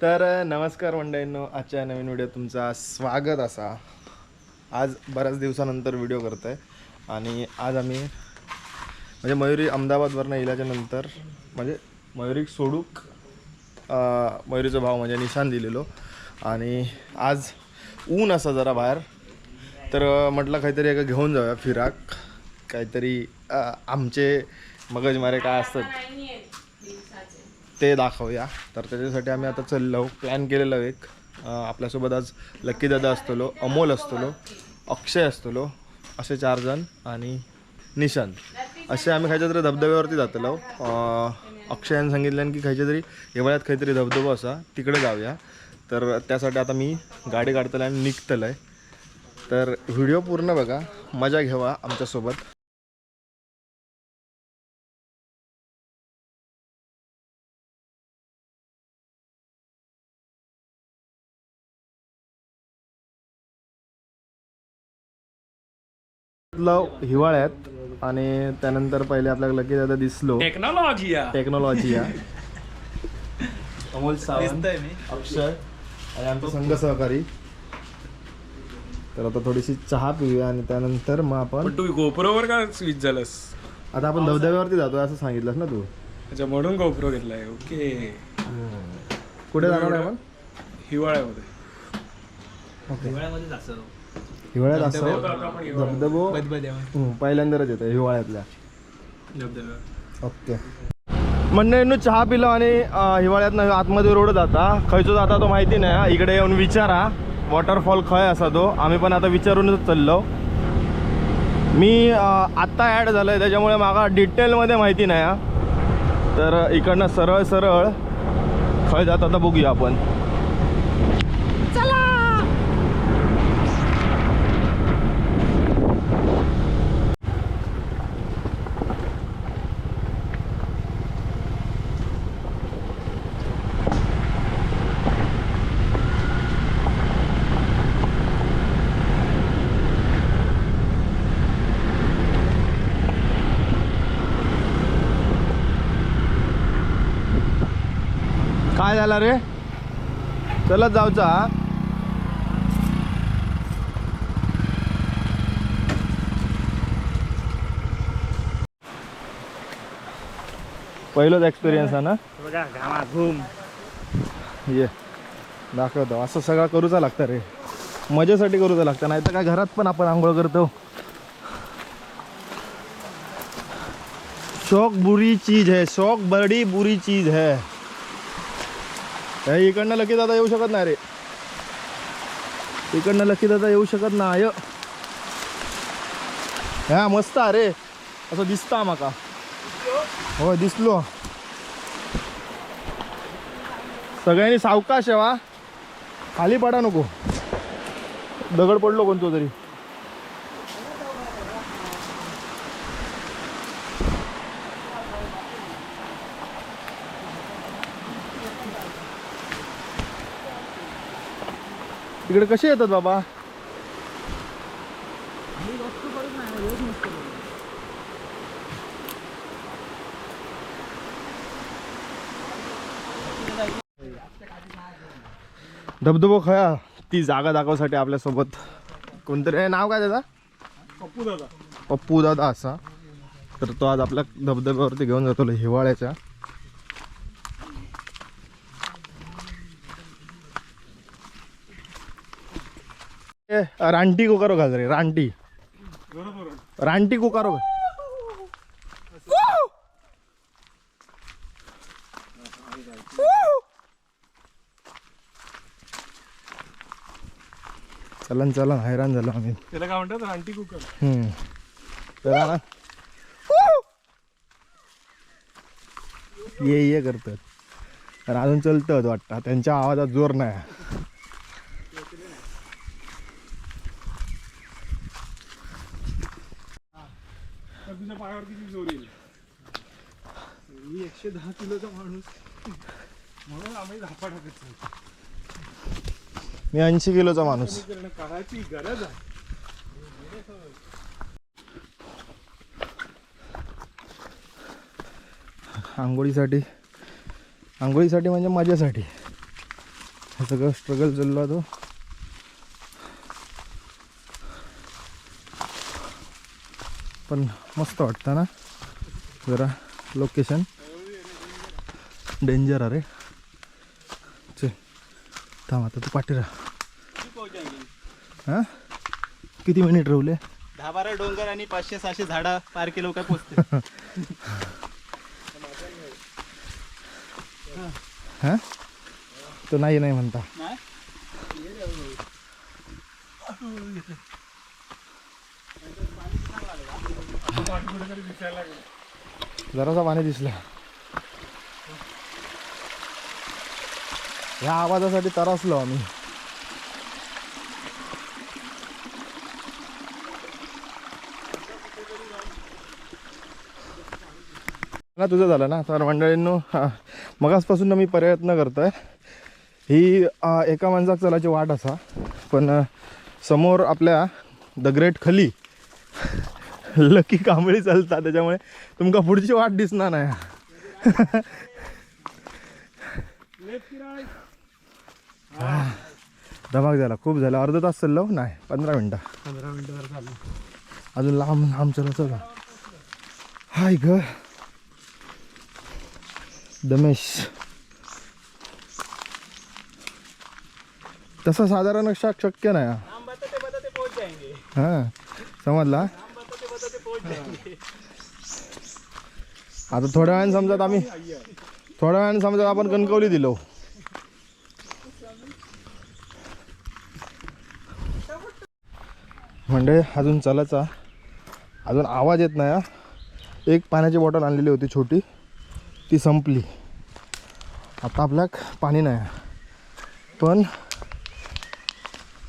तर नमस्कार मंडळींनो. आजच्या नवीन व्हिडिओ तुमचा स्वागत असा. आज बऱ्याच दिवसानंतर व्हिडिओ करत आहे आणि आज आम्ही म्हणजे मयुरी अहमदाबादवरनं इल्याच्या नंतर म्हणजे मयुरी सोडूक मयुरीचा भाव म्हणजे निशान दिलेलो. आणि आज ऊन असा जरा बाहेर. तर म्हटलं काहीतरी एका घेऊन जाऊया फिराक. काहीतरी आमचे मगजमारे काय असतात. ते दाखवूया. तर त्याच्यासाठी आम्ही आता चाललो. प्लॅन केलेला एक. आपल्यासोबत आज लक्की दादा असतलो अमोल असतलो अक्षय असतलो असे चार जण आणि निशान. असे आम्ही खायच्या तरी धबधब्यावरती जातलो. अक्षयानं अक्षयाने सांगितलं की खायच्या तरी हिवाळ्यात काहीतरी धबधबा असा तिकडे जाऊया. तर त्यासाठी आता मी गाडी काढतलं आणि निघतलं आहे तर व्हिडिओ पूर्ण बघा मजा घ्यावा आमच्यासोबत. हिवाळ्यात आणि त्यानंतर पहिले आपल्याला लगेच आता दिसलो. टेक्नॉलॉजी या. टेक्नॉलॉजी या. अमोल सावंत अक्षय आणि आमचे संघ सहकारी. तर आता थोडीशी चहा पिऊया आणि त्यानंतर मग आपण पण तू गोप्रोवर का स्विच झालंस? आता आपण धबधब्यावरती जातोय असं सांगितलंस ना तू. अच्छा म्हणून गोप्रो घेतलाय. ओके. कुठे जाणार आहे आपण? हिवाळ्यामध्ये. हिवाळ्यात असं धबधबो पहिल्यांदाच येतं हिवाळ्यातल्या. ओके. मंडळींनो चहा पिलो आणि हिवाळ्यात आतमध्ये रोड जाता. खयचो जाता तो माहिती नाही हा. इकडे येऊन विचारा. वॉटरफॉल खय असा तो. आम्ही पण आता विचारूनच चाललो. मी आत्ता ॲड झालं आहे त्याच्यामुळे मागा डिटेलमध्ये माहिती नाही हा. तर इकडनं सरळ सरळ खय जात आता बघूया आपण. काय झाला रे? चलत जाऊचा? पहिलाच एक्सपिरियन्स आहे ना? बघा घामा घुम. ये. दाखवतो. असं सगळं करूचा लागतं रे. मजेसाठी करूचा लागतं. नाही तर काय घरात पण आपण आंघोळ करतो. शौक बुरी चीज है. शौक बड़ी बुरी चीज है. हे इकडनं लकी दादा येऊ शकत नाही रे. इकडनं लकी दादा येऊ शकत नाही हा मस्त आहे रे. असं दिसता माका हो दिसलो. सगळ्यांनी सावकाश आहे वा खाली पडा नको. दगड पडलो कोणतो तरी. तिकडे कसे येतात बाबा? धबधबो खया ती जागा दाखवसाठी आपल्यासोबत. कोणतरी नाव काय त्याचा? पप्पू दादा पप्पू दादा असा. तर तो आज आपल्या धबधब्यावरती घेऊन जातो हिवाळ्याच्या. रानटी कुकारो घाल रे रानटी. रानटी कुकारो घाल. चलन चलन हैराण झालो आम्ही. त्याला काय म्हणतात? Aunty cooker. ये ये करतात अजून चलतं वाटतं. त्यांच्या आवाजात जोर नाही. तर तुझ्या पायावर किती जोर येईल? मी एकशे दहा किलोचा माणूस. म्हणून आम्ही धापा टाकायचं मी ऐंशी किलोचा माणूस. करायची गरज आहे. आंघोळीसाठी आंघोळीसाठी म्हणजे माझ्यासाठी. हे सगळं स्ट्रगल चाललो तो. पण मस्त वाटतं ना? जरा लोकेशन डेंजर अरे चल थांब आता तू पाठी राहा. हां? किती मिनिट रवले दहा बारा डोंगर आणि पाचशे सहाशे झाडं पार केलो काय पोचते? हां? तो नाही नाही म्हणता नाही पाणी कुठेतरी दिसायला लागलं जरासा पाणी दिसला. ह्या आवाजासाठी तरासलो आम्ही. ना तुझं झालं ना? तर मंडळींनो मगासपासून मी प्रयत्न करतोय. ही एका माणसाक चलाची वाट असा. पण समोर आपल्या the great Khali. Lucky Kambli चालता त्याच्यामुळे तुमका पुढची वाट दिसणार नाही. धमाक झाला खूप झाला. अर्धा तास चाललो? नाही पंधरा मिनटं. पंधरा मिनिटं अजून लांब लांब चला चला. हाय ग. दमेश. तसं साधारण शक शक्य नाही. हा समजला? आता थोड्या वेळाने समजत आम्ही थोड्या वेळाने समजत आपण कणकवली दिलो. म्हणजे अजून चलाचा. अजून आवाज येत नाही हा. एक पाण्याची बॉटल आणलेली होती छोटी. ती संपली. आता आपल्याक पाणी नाही. पण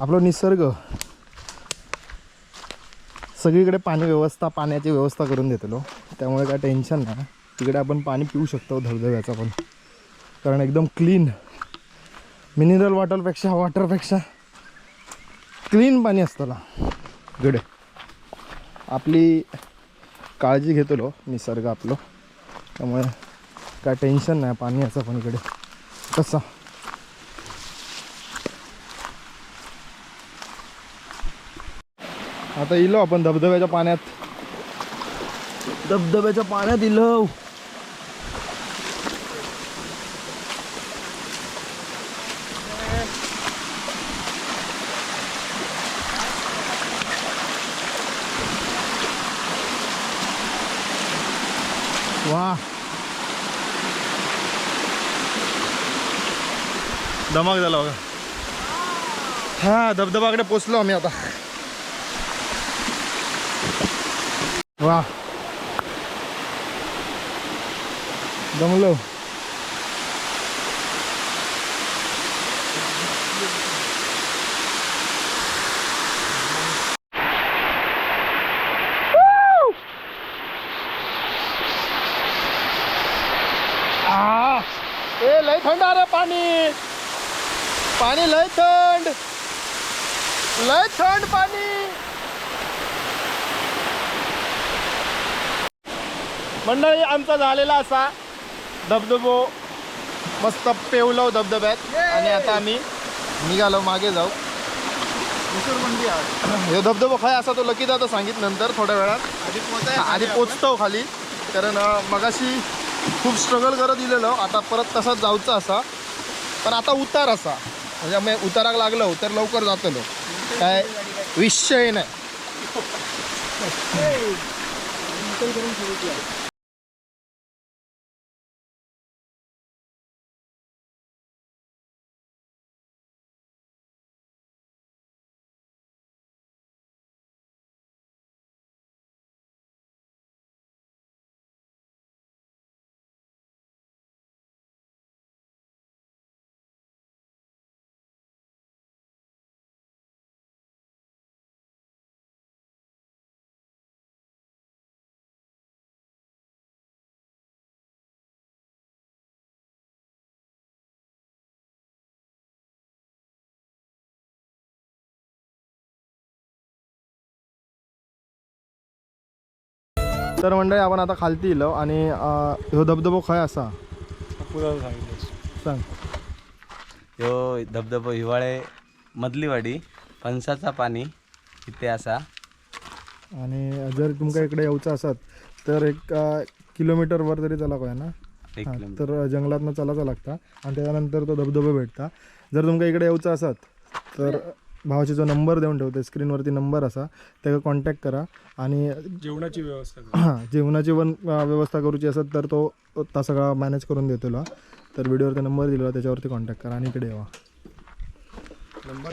आपलं निसर्ग सगळीकडे पाणी व्यवस्था पाण्याची व्यवस्था करून देतलो. त्यामुळे काय टेन्शन नाही. तिकडे आपण पाणी पिऊ शकतो धबधब्याचं पण. कारण एकदम क्लीन मिनरल वॉटरपेक्षा वॉटरपेक्षा क्लीन पाणी असतं इकडे. आपली काळजी घेतलो निसर्ग आपलं. त्यामुळे काय टेन्शन नाही पाणी याचं पण इकडे. कसं? आता इलो आपण धबधब्याच्या पाण्यात. धबधब्याच्या पाण्यात इलो. वा. धमाक झाला बघा. हा धबधबाकडे पोचलो आम्ही आता. वा. जमलो. ए लय थंड अरे पाणी. पाणी लय थंड. लय थंड पाणी. मंडळी आमचा झालेला असा धबधबो मस्त पेवलो धबधब्यात. आणि आता आम्ही निघालो मागे जाऊ. हे धबधबो काय असा तो लकी दादा सांगित नंतर थोड्या वेळात. आधी पोचतो खाली. कारण मगाशी खूप स्ट्रगल करत दिलेलो. आता परत तसाच जाऊचा असा. पण आता उतार असा. म्हणजे उताराक लागलो तर लवकर जातलो. काय विषय नाही. तर मंडळी आपण आता खालती इलो आणि ह्यो धबधबो खंय असा सांग. ह्यो धबधबो हिवाळे मदलीवाडी फणसाचा पाणी इथे असा आणि जर तुमका इकडे येऊचं असत तर एक किलोमीटर वर तरी चला पाहिजे ना? हा, तर जंगलातनं चलायचं लागता आणि त्याच्यानंतर तो धबधबा भेटता. जर तुमका इकडे येऊचं असत तर भावाची जो नंबर देऊन ठेवते स्क्रीनवरती नंबर असा त्याला कॉन्टॅक्ट करा. आणि जेवणाची व्यवस्था. हां जेवणाची पण व्यवस्था करूची असत तर तो ता सगळा मॅनेज करून देतो तर व्हिडिओवरती नंबर दिला त्याच्यावरती कॉन्टॅक्ट करा आणि इकडे यावा. नंबर?